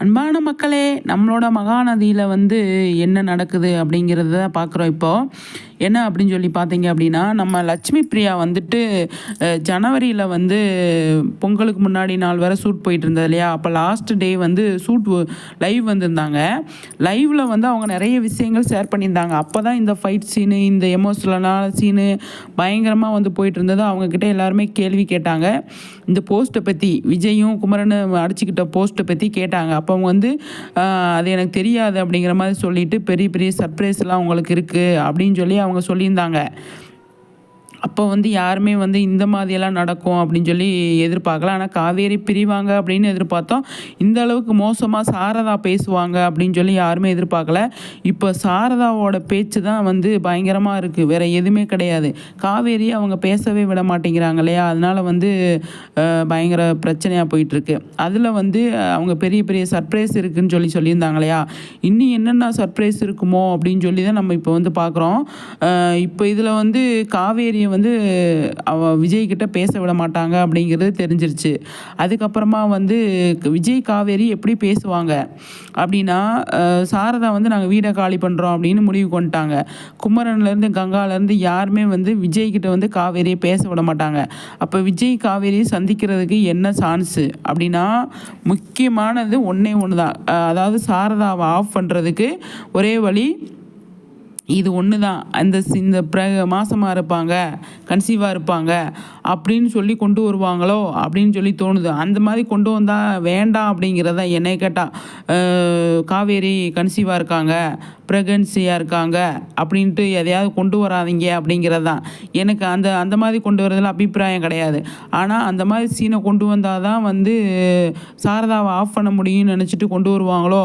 அன்பான மக்களே நம்மளோட மகாநதியில் வந்து என்ன நடக்குது அப்படிங்கிறத பார்க்குறோம் இப்போது என்ன அப்படின்னு சொல்லி பார்த்தீங்க அப்படின்னா நம்ம லட்சுமி பிரியா வந்துட்டு ஜனவரியில் வந்து பொங்கலுக்கு முன்னாடி நாள் வரை ஷூட் போயிட்டு இருந்தது இல்லையா? அப்போ லாஸ்ட் டே வந்து ஷூட் லைவ் வந்திருந்தாங்க. லைவில் வந்து அவங்க நிறைய விஷயங்கள் ஷேர் பண்ணியிருந்தாங்க. அப்போ தான் இந்த ஃபைட் சீனு இந்த எமோஷனலான சீனு பயங்கரமாக வந்து போயிட்டு இருந்தது. அவங்கக்கிட்ட எல்லாருமே கேள்வி கேட்டாங்க. இந்த போஸ்ட்டை பற்றி விஜயும் குமரனும் அடிச்சுக்கிட்ட போஸ்ட்டை பற்றி கேட்டாங்க. அப்போ அவங்க வந்து அது எனக்கு தெரியாது அப்படிங்கிற மாதிரி சொல்லிட்டு பெரிய பெரிய சர்ப்ரைஸ்லாம் அவங்களுக்கு இருக்குது அப்படின்னு சொல்லி அவங்க சொல்லியிருந்தாங்க அப்போ வந்து யாருமே வந்து இந்த மாதிரியெல்லாம் நடக்கும் அப்படின்னு சொல்லி எதிர்பார்க்கல. ஆனால் காவேரி பிரிவாங்க அப்படின்னு எதிர்பார்த்தோம். இந்த அளவுக்கு மோசமாக சாரதா பேசுவாங்க அப்படின்னு சொல்லி யாருமே எதிர்பார்க்கல. இப்போ சாரதாவோட பேச்சு தான் வந்து பயங்கரமாக இருக்குது வேறு எதுவுமே கிடையாது. காவேரி அவங்க பேசவே விட மாட்டேங்கிறாங்க இல்லையா? அதனால் வந்து பயங்கர பிரச்சனையாக போயிட்டுருக்கு அதில் வந்து அவங்க பெரிய பெரிய சர்ப்ரைஸ் இருக்குதுன்னு சொல்லி சொல்லியிருந்தாங்க இல்லையா? இன்னும் என்னென்ன சர்ப்ரைஸ் இருக்குமோ அப்படின்னு சொல்லி தான் நம்ம இப்போ வந்து பார்க்குறோம். இப்போ இதில் வந்து காவேரியை வந்து அவ விஜய்கிட்ட பேச விட மாட்டாங்க அப்படிங்கிறது தெரிஞ்சிருச்சு. அதுக்கப்புறமா வந்து விஜய் காவேரி எப்படி பேசுவாங்க? அப்படின்னா சாரதா வந்து நாங்கள் வீடை காலி பண்ணுறோம் அப்படின்னு முடிவு கொண்டுட்டாங்க குமரன்லேருந்து கங்காலேருந்து யாருமே வந்து விஜய்கிட்ட வந்து காவேரியை பேச விட மாட்டாங்க. அப்போ விஜய் காவேரியை சந்திக்கிறதுக்கு என்ன சான்ஸு அப்படின்னா முக்கியமானது ஒன்றே ஒன்று தான் அதாவது சாரதாவை ஆஃப் பண்ணுறதுக்கு ஒரே வழி இது ஒன்று தான் அந்த இந்த பிர மாசமாக இருப்பாங்க கன்சீவாக இருப்பாங்க. அப்படின்னு சொல்லி கொண்டு வருவாங்களோ அப்படின்னு சொல்லி தோணுது. அந்த மாதிரி கொண்டு வந்தால் வேண்டாம் அப்படிங்கிறத என்னை கேட்டால் காவேரி கன்சீவாக இருக்காங்க ப்ரெக்னன்சியாக இருக்காங்க அப்படின்ட்டு எதையாவது கொண்டு வராதீங்க அப்படிங்கிறது. தான் எனக்கு அந்த அந்த மாதிரி கொண்டு வரதுல அபிப்பிராயம் கிடையாது. ஆனால் அந்த மாதிரி சீனை கொண்டு வந்தால் தான் வந்து சாரதாவை ஆஃப் பண்ண முடியும்னு நினச்சிட்டு கொண்டு வருவாங்களோ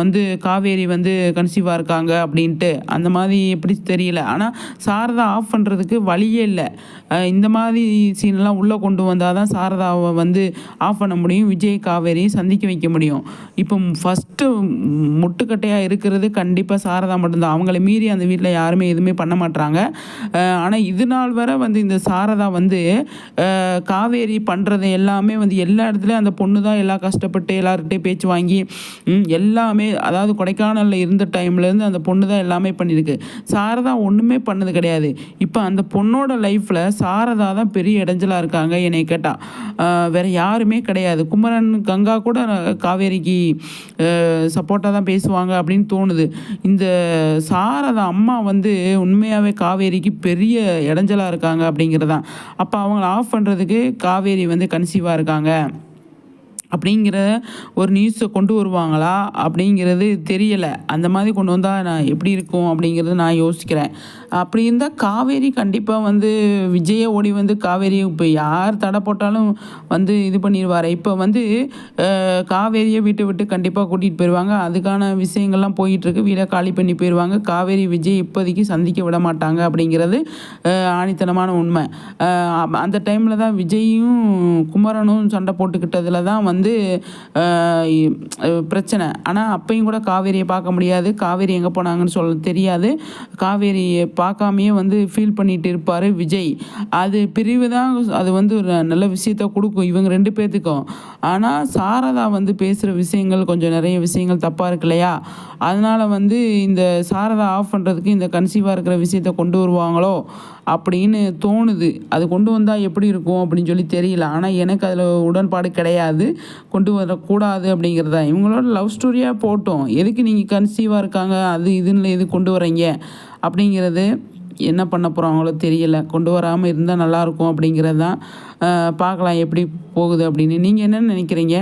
வந்து காவேரி வந்து கன்சீவாக இருக்காங்க அப்படின்ட்டு. அந்த மாதிரி எப்படி தெரியல. ஆனால் சாரதா ஆஃப் பண்ணுறதுக்கு வழியே இல்லை. இந்த மாதிரி சீன்லாம் உள்ளே கொண்டு வந்தால் தான் சாரதாவை வந்து ஆஃப் பண்ண முடியும் விஜய் காவேரியும் சந்திக்க வைக்க முடியும். இப்போ ஃபஸ்ட்டு முட்டுக்கட்டையாக இருக்கிறது கண்டிப்பாக சாரதா மட்டும்தான். அவங்கள மீறி அந்த வீட்டில் யாருமே எதுவுமே பண்ண மாட்டாங்க ஆனால் இது நாள் வரை வந்து இந்த சாரதா வந்து காவேரி பண்ணுறது எல்லாமே வந்து எல்லா இடத்துலையும் அந்த பொண்ணு தான் எல்லாம் கஷ்டப்பட்டு எல்லார்கிட்டையும் பேச்சு வாங்கி எல்லாமே அதாவது கொடைக்கானலில் இருந்த டைம்லேருந்து அந்த பொண்ணு தான் எல்லாமே பண்ணியிருக்கு சாரதா ஒன்றுமே பண்ணது கிடையாது. இப்போ அந்த பொண்ணோட லைஃப்பில் சாரதா தான் பெரிய இடைஞ்சலாக இருக்காங்க என்னை கேட்டால் வேறு யாருமே கிடையாது. குமரன் கங்கா கூட காவேரிக்கு சப்போர்ட்டாக தான் பேசுவாங்க அப்படின்னு தோணுது. இந்த சாரதா அம்மா வந்து உண்மையாகவே காவேரிக்கு பெரிய இடைஞ்சலாக இருக்காங்க அப்படிங்கிறதான். அப்போ அவங்கள ஆஃப் பண்ணுறதுக்கு காவேரி வந்து கன்சீவாக இருக்காங்க. அப்படிங்கிற ஒரு நியூஸை கொண்டு வருவாங்களா? அப்படிங்கிறது தெரியலை. அந்த மாதிரி கொண்டு வந்தால் நான் எப்படி இருக்கும் அப்படிங்கிறது நான் யோசிக்கிறேன். அப்படி இருந்தால் காவேரி கண்டிப்பாக வந்து விஜயை ஓடி வந்து காவேரி இப்போ யார் தடை போட்டாலும் வந்து இது பண்ணிடுவார் இப்போ வந்து காவேரியை வீட்டை விட்டு கண்டிப்பாக கூட்டிகிட்டு போயிடுவாங்க அதுக்கான விஷயங்கள்லாம் போயிட்டுருக்கு. வீடை காலி பண்ணி போயிடுவாங்க காவேரி விஜய் இப்போதைக்கு சந்திக்க விட மாட்டாங்க அப்படிங்கிறது ஆணித்தனமான உண்மை. அந்த டைமில் தான் விஜயும் குமரனும் சண்டை போட்டுக்கிட்டதில் தான் வந்து வந்து பிரச்சனை. ஆனால் அப்பையும் கூட காவேரியை பார்க்க முடியாது. காவேரி எங்கே போனாங்கன்னு சொல்ல தெரியாது. காவேரியை பார்க்காமையே வந்து ஃபீல் பண்ணிட்டு இருப்பார் விஜய். அது பிரிவு தான் அது வந்து ஒரு நல்ல விஷயத்த கொடுக்கும் இவங்க ரெண்டு பேர்த்துக்கும் ஆனால் சாரதா வந்து பேசுகிற விஷயங்கள் கொஞ்சம் நிறைய விஷயங்கள் தப்பாக இருக்கு இல்லையா? அதனால் வந்து இந்த சாரதா ஆஃப் பண்ணுறதுக்கு இந்த கன்சீவாக இருக்கிற விஷயத்த கொண்டு வருவாங்களோ அப்படின்னு தோணுது. அது கொண்டு வந்தால் எப்படி இருக்கும் அப்படின்னு சொல்லி தெரியல. ஆனால் எனக்கு அதில் உடன்பாடு கிடையாது. கொண்டு வரக்கூடாது அப்படிங்கிறது? தான் இவங்களோட லவ் ஸ்டோரியாக போட்டோம். எதுக்கு நீங்கள் கன்சீவாக இருக்காங்க? அது இதுன்னு எது கொண்டு வரீங்க? அப்படிங்கிறது என்ன பண்ண போகிறாங்களோ தெரியல. கொண்டு வராமல் இருந்தால் நல்லாயிருக்கும் அப்படிங்கிறது தான் பார்க்கலாம் எப்படி போகுது அப்படின்னு. நீங்கள் என்ன நினைக்கிறீங்க?